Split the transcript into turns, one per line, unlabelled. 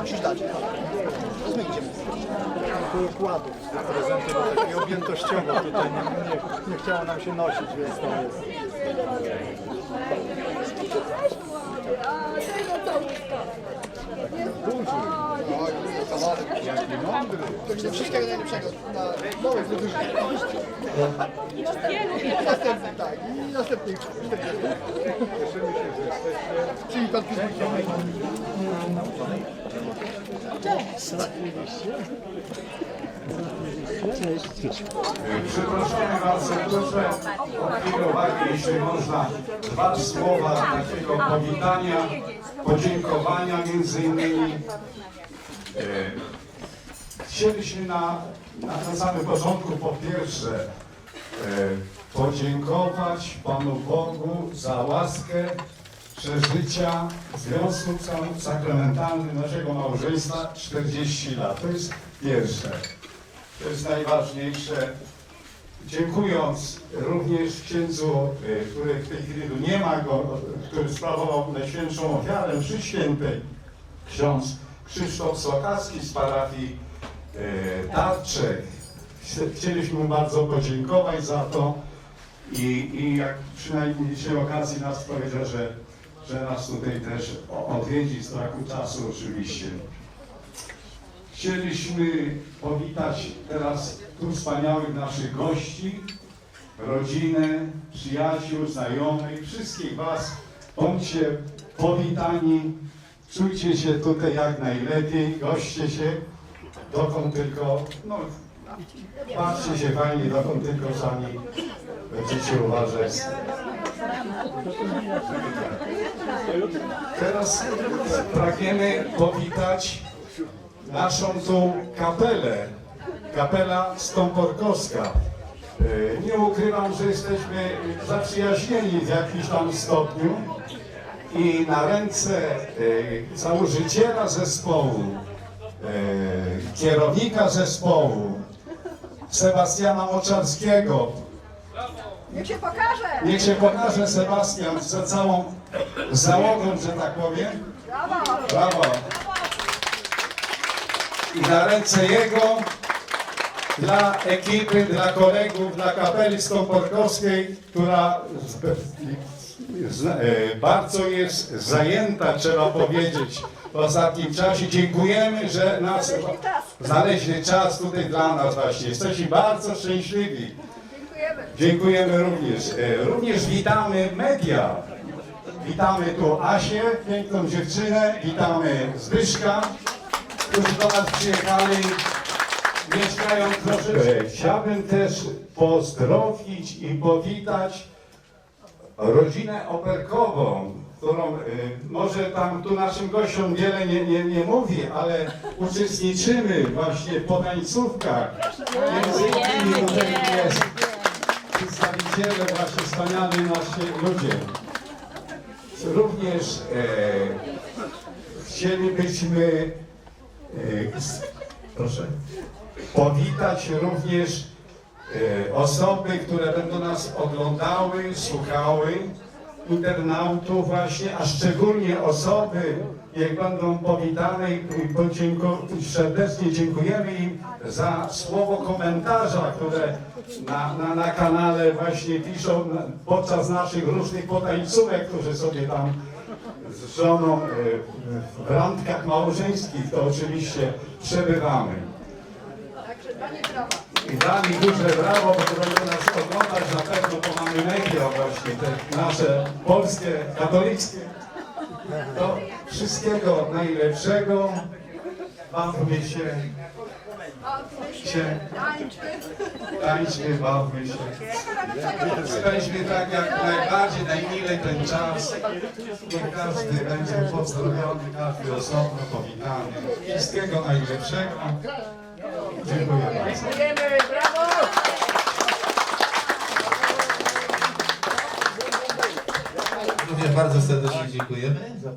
Musisz dać. Teraz my idziemy.
Tu układów. Prezenty były takie objętościowo tutaj nie, nie, nie chciało nam się nosić, więc to jest.
Mądry. Także wszystkiego najlepszego. Następny, tak. I następnych 40.
Cieszymy się, że jesteście.
Czyli pan.
Przepraszamy Was serdecznie o chwilę uwagi, jeśli można dwa słowa takiego powitania, podziękowania między innymi. E, Chcieliśmy na, na, na samym początku po pierwsze e, podziękować Panu Bogu za łaskę przeżycia Związku Sa- Sakramentalnym naszego małżeństwa 40 lat. To jest pierwsze. To jest najważniejsze. Dziękując również księdzu, y, który w tej chwili nie ma go, który sprawował Najświętszą Ofiarę przy Świętej, ksiądz Krzysztof Sokacki z parafii. Chcie- Chcieliśmy mu bardzo podziękować za to i, i jak przynajmniej dzisiaj okazji nas powiedział, że, że nas tutaj też odwiedzi z braku czasu oczywiście. Chcieliśmy powitać teraz tu wspaniałych naszych gości, rodzinę, przyjaciół, znajomych, wszystkich Was. Bądźcie powitani, czujcie się tutaj jak najlepiej, goście się, dokąd tylko, no, patrzcie się fajnie, dokąd tylko sami będziecie uważać. Teraz pragniemy powitać naszą tu kapelę, kapela Stąporkowska. E, Nie ukrywam, że jesteśmy zaprzyjaźnieni w jakimś tam stopniu i na ręce e, założyciela zespołu, e, kierownika zespołu, Sebastiana Moczarskiego.
Niech się pokaże!
Niech się pokaże Sebastian za całą załogą, że tak powiem.
Brawo!
Brawo. I na ręce jego, dla ekipy, dla kolegów, dla kapeli Stąporkowskiej, która e, bardzo jest zajęta, trzeba powiedzieć, w ostatnim czasie. Dziękujemy, że nas znaleźli czas tutaj dla nas właśnie. Jesteśmy bardzo szczęśliwi.
Dziękujemy.
Dziękujemy również. E, Również witamy media. Witamy tu Asię, piękną dziewczynę, witamy Zbyszka, którzy do nas przyjechali, mieszkają troszeczkę. Chciałbym też pozdrowić i powitać rodzinę operkową, którą y, może tam tu naszym gościom wiele nie, nie, nie mówi, ale uczestniczymy właśnie w potańcówkach. Między innymi tutaj jest przedstawiciele właśnie wspaniali nasi ludzie. Również e, chcielibyśmy e, proszę, powitać również e, osoby, które będą nas oglądały, słuchały, internautów właśnie, a szczególnie osoby, jak będą powitane i serdecznie dziękujemy im za słowo komentarza, które na, na, na kanale właśnie piszą podczas naszych różnych potańcówek, którzy sobie tam z żoną e, w randkach małżeńskich to oczywiście przebywamy. I nich duże brawo, bo będą nas oglądać na pewno, bo mamy media właśnie, te nasze polskie, katolickie. To wszystkiego najlepszego. Bawmy się,
się, tańczmy.
bawmy się. Spędźmy tak jak najbardziej, najmilej ten czas. Niech każdy będzie pozdrowiony, każdy osobno powitany. Wszystkiego najlepszego. Dziękuję.
Dziękujemy, brawo!
Również bardzo serdecznie dziękujemy za.